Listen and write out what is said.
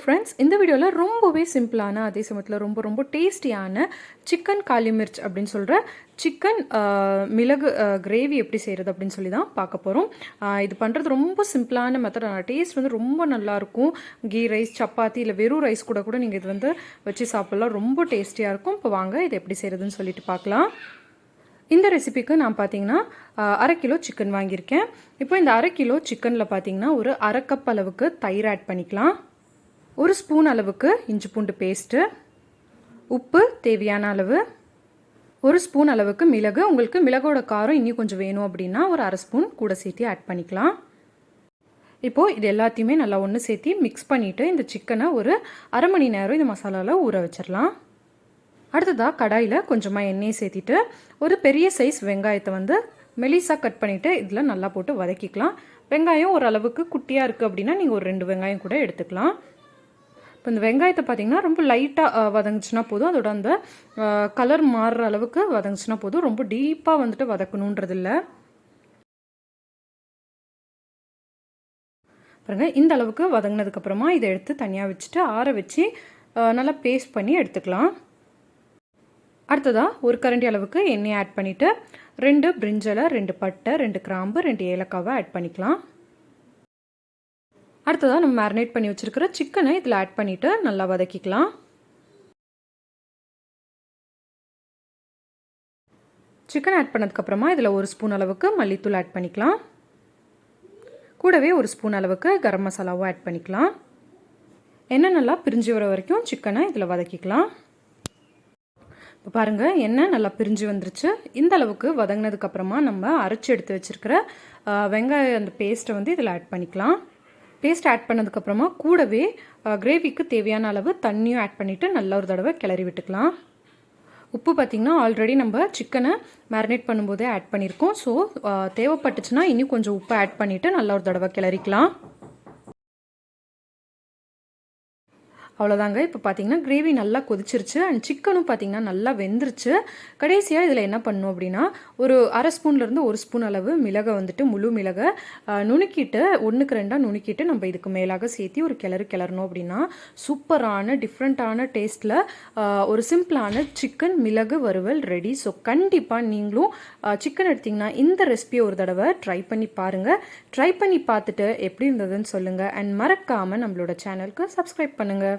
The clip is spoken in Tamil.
ஃப்ரெண்ட்ஸ் இந்த வீடியோவில் ரொம்பவே சிம்பிளான அதே சமயத்தில் ரொம்ப ரொம்ப டேஸ்டியான சிக்கன் காலி மிர்ச் அப்படின்னு சொல்கிற சிக்கன் மிளகு கிரேவி எப்படி செய்கிறது அப்படின்னு சொல்லி தான் பார்க்க போகிறோம் இது பண்ணுறது ரொம்ப சிம்பிளான மெத்தட் டேஸ்ட் வந்து ரொம்ப நல்லாயிருக்கும் கீ ரைஸ் சப்பாத்தி இல்லை வெறும் ரைஸ் கூட கூட நீங்கள் இது வந்து வச்சு சாப்பிட்லாம். ரொம்ப டேஸ்டியாக இருக்கும். இப்போ வாங்க இது எப்படி செய்கிறதுன்னு சொல்லிட்டு பார்க்கலாம். இந்த ரெசிபிக்கு நான் பார்த்தீங்கன்னா அரை கிலோ சிக்கன் வாங்கியிருக்கேன். இப்போ இந்த அரை கிலோ சிக்கனில் பார்த்தீங்கன்னா ஒரு அரை கப் அளவுக்கு தயிர் ஆட் பண்ணிக்கலாம். ஒரு ஸ்பூன் அளவுக்கு இஞ்சி பூண்டு பேஸ்ட்டு உப்பு தேவையான அளவு. ஒரு ஸ்பூன் அளவுக்கு மிளகு. உங்களுக்கு மிளகோட காரம் இன்னும் கொஞ்சம் வேணும் அப்படின்னா ஒரு அரை ஸ்பூன் கூட சேர்த்து ஆட் பண்ணிக்கலாம். இப்போது இது எல்லாத்தையுமே நல்லா ஒன்று சேர்த்து மிக்ஸ் பண்ணிவிட்டு இந்த சிக்கனை ஒரு அரை மணி நேரம் இந்த மசாலாவில் ஊற வச்சிடலாம். அடுத்ததாக கடாயில் கொஞ்சமாக எண்ணெயை சேர்த்திட்டு ஒரு பெரிய சைஸ் வெங்காயத்தை வந்து மெலிசாக கட் பண்ணிவிட்டு இதில் நல்லா போட்டு வதக்கிக்கலாம். வெங்காயம் ஓரளவுக்கு குட்டியாக இருக்குது அப்படின்னா நீங்கள் ஒரு ரெண்டு வெங்காயம் கூட எடுத்துக்கலாம். இப்போ இந்த வெங்காயத்தை பார்த்தீங்கன்னா ரொம்ப லைட்டாக வதங்கிச்சுன்னா போதும். அதோட அந்த கலர் மாறுற அளவுக்கு வதங்கிச்சுன்னா போதும். ரொம்ப டீப்பாக வந்துட்டு வதக்கணுன்றது இல்லை இந்த அளவுக்கு வதங்கினதுக்கப்புறமா இதை எடுத்து தனியாக வச்சுட்டு ஆற வச்சு நல்லா பேஸ்ட் பண்ணி எடுத்துக்கலாம். அடுத்ததாக ஒரு கரண்டி அளவுக்கு எண்ணெய் ஆட் பண்ணிவிட்டு ரெண்டு பிரிஞ்சலை ரெண்டு பட்டை ரெண்டு கிராம்பு ரெண்டு ஏலக்காவை ஆட் பண்ணிக்கலாம். அடுத்ததாக நம்ம மேரினேட் பண்ணி வச்சுருக்கிற சிக்கனை இதில் ஆட் பண்ணிவிட்டு நல்லா வதக்கிக்கலாம். சிக்கன் ஆட் பண்ணதுக்கப்புறமா இதில் ஒரு ஸ்பூன் அளவுக்கு மல்லித்தூள் ஆட் பண்ணிக்கலாம். கூடவே ஒரு ஸ்பூன் அளவுக்கு கரம் மசாலாவும் ஆட் பண்ணிக்கலாம். எண்ணெய் நல்லா பிரிஞ்சு வர வரைக்கும் சிக்கனை இதில் வதக்கிக்கலாம். இப்போ பாருங்கள் எண்ணெய் நல்லா பிரிஞ்சு வந்துருச்சு. இந்த அளவுக்கு வதங்கினதுக்கப்புறமா நம்ம அரைச்சி எடுத்து வச்சுருக்கிற வெங்காய அந்த பேஸ்ட்டை வந்து இதில் ஆட் பண்ணிக்கலாம். பேஸ்ட் ஆட் பண்ணதுக்கப்புறமா கூடவே கிரேவிக்கு தேவையான அளவு தண்ணியும் ஆட் பண்ணிவிட்டு நல்ல ஒரு தடவை கிளறி விட்டுக்கலாம். உப்பு பார்த்திங்கன்னா ஆல்ரெடி நம்ம சிக்கனை மேரினேட் பண்ணும்போதே ஆட் பண்ணியிருக்கோம் ஸோ தேவைப்பட்டுச்சுன்னா இன்னும் கொஞ்சம் உப்பு ஆட் பண்ணிவிட்டு நல்ல ஒரு தடவை கிளறிக்கலாம். அவ்வளோதாங்க இப்போ பார்த்தீங்கன்னா கிரேவி நல்லா கொதிச்சிருச்சு. அண்ட் சிக்கனும் பார்த்தீங்கன்னா நல்லா வெந்துருச்சு. கடைசியாக இதில் என்ன பண்ணும் அப்படின்னா ஒரு அரை ஸ்பூன்லேருந்து ஒரு ஸ்பூன் அளவு மிளகை வந்துட்டு முழு மிளகை நுணுக்கிட்டு ஒன்றுக்கு ரெண்டாக நுணுக்கிட்டு நம்ம இதுக்கு மேலாக சேர்த்து ஒரு கிளறு கிளறணும் அப்படின்னா சூப்பரான டிஃப்ரெண்ட்டான டேஸ்ட்டில் ஒரு சிம்பிளான சிக்கன் மிளகு வறுவல் ரெடி ஸோ கண்டிப்பாக நீங்களும் சிக்கன் எடுத்திங்கன்னா இந்த ரெசிபியை ஒரு தடவை ட்ரை பண்ணி பாருங்கள் ட்ரை பண்ணி பார்த்துட்டு எப்படி இருந்ததுன்னு சொல்லுங்கள் அண்ட் மறக்காமல் நம்மளோட சேனலுக்கு சப்ஸ்கிரைப் பண்ணுங்கள்